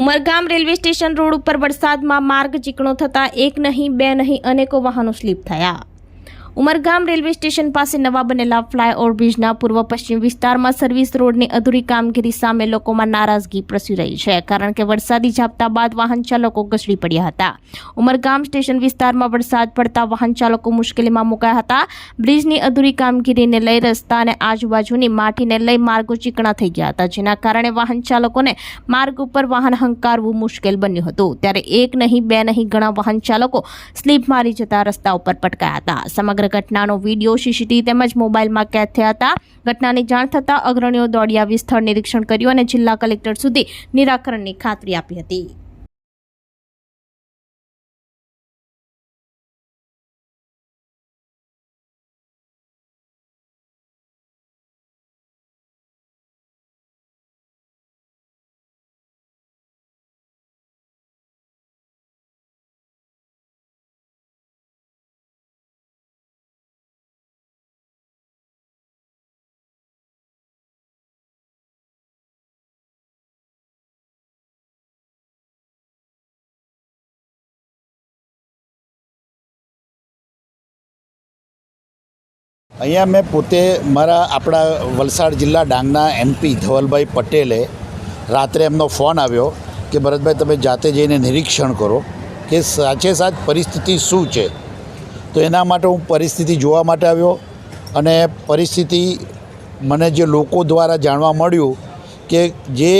Umargam railway station road ઉપર વરસાદમાં માર્ગ ચીકણો થતાં એક નહીં, બે નહીં અનેકો વાહનો સ્લીપ થયા. ઉમરગામ રેલવે સ્ટેશન પાસે નવા બનેલા ફ્લાય ઓવરબ્રિજના પૂર્વ પશ્ચિમ વિસ્તારમાં સર્વિસ રોડની અધૂરી કામગીરી સામે લોકોમાં નારાજગી પ્રસરી રહી છે, કારણ કે વરસાદી ઝાપટા બાદ વાહન ચાલકો ઘસડી પડ્યા હતા. ઉમરગામ સ્ટેશન વિસ્તારમાં વરસાદ પડતા વાહન ચાલકો મુશ્કેલીમાં મુકાયા હતા. બ્રિજની અધૂરી કામગીરીને લઈ રસ્તા અને આજુબાજુની માટીને લઈ માર્ગો ચીકણા થઈ ગયા હતા, જેના કારણે વાહન ચાલકોને માર્ગ ઉપર વાહન હંકારવું મુશ્કેલ બન્યું હતું. ત્યારે એક નહીં, બે નહીં ઘણા વાહન ચાલકો સ્લીપ મારી જતા રસ્તા ઉપર પટકાયા હતા. સમગ્ર ઘટનાનો વીડિયો સીસીટીવી તેમજ મોબાઈલમાં કેદ થયા હતા. ઘટનાની જાણ થતાં અગ્રણીઓ દોડી આવી સ્થળ નિરીક્ષણ કર્યું અને જિલ્લા કલેક્ટર સુધી નિરાકરણની ખાતરી આપી હતી. અહીંયા મેં પોતે મારા આપણા વલસાડ જિલ્લા ડાંગના એમપી ધવલભાઈ પટેલે રાત્રે એમનો ફોન આવ્યો કે, ભરતભાઈ, તમે જાતે જઈને નિરીક્ષણ કરો કે સાચે સાચ પરિસ્થિતિ શું છે. તો એના માટે હું પરિસ્થિતિ જોવા માટે આવ્યો અને પરિસ્થિતિ મને જે લોકો દ્વારા જાણવા મળ્યું કે જે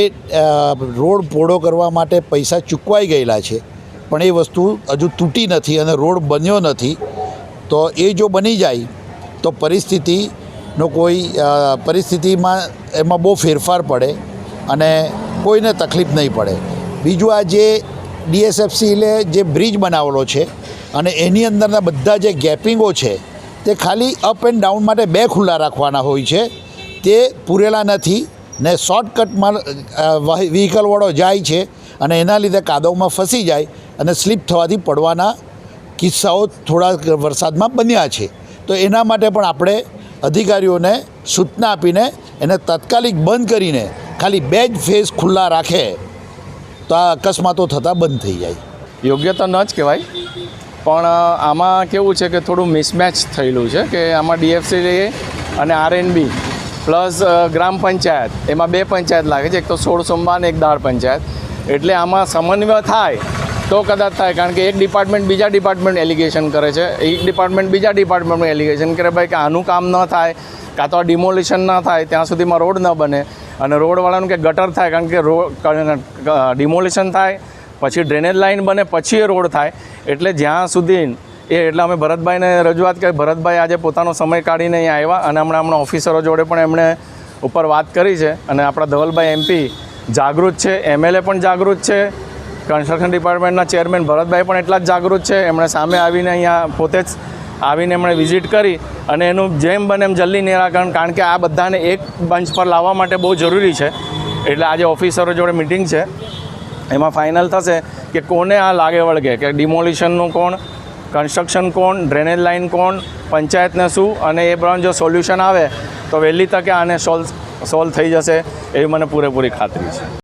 રોડ પહોળો કરવા માટે પૈસા ચૂકવાઈ ગયેલા છે, પણ એ વસ્તુ હજુ તૂટી નથી અને રોડ બન્યો નથી, તો એ જો બની જાય તો પરિસ્થિતિનો કોઈ પરિસ્થિતિમાં એમાં બહુ ફેરફાર પડે અને કોઈને તકલીફ નહીં પડે. બીજું આ જે ડીએસએફસીલે જે બ્રિજ બનાવેલો છે અને એની અંદરના બધા જે ગેપિંગો છે તે ખાલી અપ એન્ડ ડાઉન માટે બે ખુલ્લા રાખવાના હોય છે. તે પૂરેલા નથી ને શોર્ટકટમાં વ્હીકલવાળો જાય છે અને એના લીધે કાદવમાં ફસી જાય અને સ્લીપ થવાથી પડવાના કિસ્સાઓ થોડા વરસાદમાં બન્યા છે. તો એના માટે પણ આપણે અધિકારીઓને સૂચના આપીને એને તાત્કાલિક બંધ કરીને ખાલી બે જ ફેઝ ખુલ્લા રાખે તો આ અકસ્માતો થતાં બંધ થઈ જાય. યોગ્ય તો ન જ કહેવાય. પણ આમાં કેવું છે કે થોડું મિસમેચ થયેલું છે કે આમાં ડીએફસી અને આરએનબી પ્લસ ગ્રામ પંચાયત, એમાં બે પંચાયત લાગે છે. એક તો સોળ સોમવાર અને એક દાળ પંચાયત. એટલે આમાં સમન્વય થાય તો કદાચ થાય, કારણ કે એક ડિપાર્ટમેન્ટ બીજા ડિપાર્ટમેન્ટ એલિગેશન કરે છે. એક ડિપાર્ટમેન્ટ બીજા ડિપાર્ટમેન્ટનું એલિગેશન કરે ભાઈ કે આનું કામ ન થાય, કાં તો આ ડિમોલિશન ન થાય, ત્યાં સુધીમાં રોડ ન બને. અને રોડવાળાનું કે ગટર થાય, કારણ કે રોડ ડિમોલિશન થાય, પછી ડ્રેનેજ લાઇન બને, પછી એ રોડ થાય. એટલે જ્યાં સુધી એ, એટલે અમે ભરતભાઈને રજૂઆત કરી, ભરતભાઈ આજે પોતાનો સમય કાઢીને અહીંયા આવ્યા અને હમણાં હમણાં ઓફિસરો જોડે પણ એમણે ઉપર વાત કરી છે. અને આપણા ધવલભાઈ એમપી જાગૃત છે એમએલએ પણ જાગૃત છે કન્સ્ટ્રક્શન ડિપાર્ટમેન્ટના ચેરમેન ભરતભાઈ પણ એટલા જ જાગૃત છે. એમણે સામે આવીને અહીંયા પોતે જ આવીને એમણે વિઝિટ કરી અને એનું જેમ બને એમ જલ્દી નિરાકરણ, કારણ કે આ બધાને એક બંચ પર લાવવા માટે બહુ જરૂરી છે. એટલે આજે ઓફિસરો જોડે મિટિંગ છે. એમાં ફાઇનલ થશે કે કોને આ લાગે વળગે કે ડિમોલિશનનું કોણ, કન્સ્ટ્રક્શન કોણ, ડ્રેનેજ લાઇન કોણ, પંચાયતને શું અને એ પ્રમાણે જો સોલ્યુશન આવે તો વહેલી તકે આને સોલ્વ સોલ્વ થઈ જશે એવી મને પૂરેપૂરી ખાતરી છે.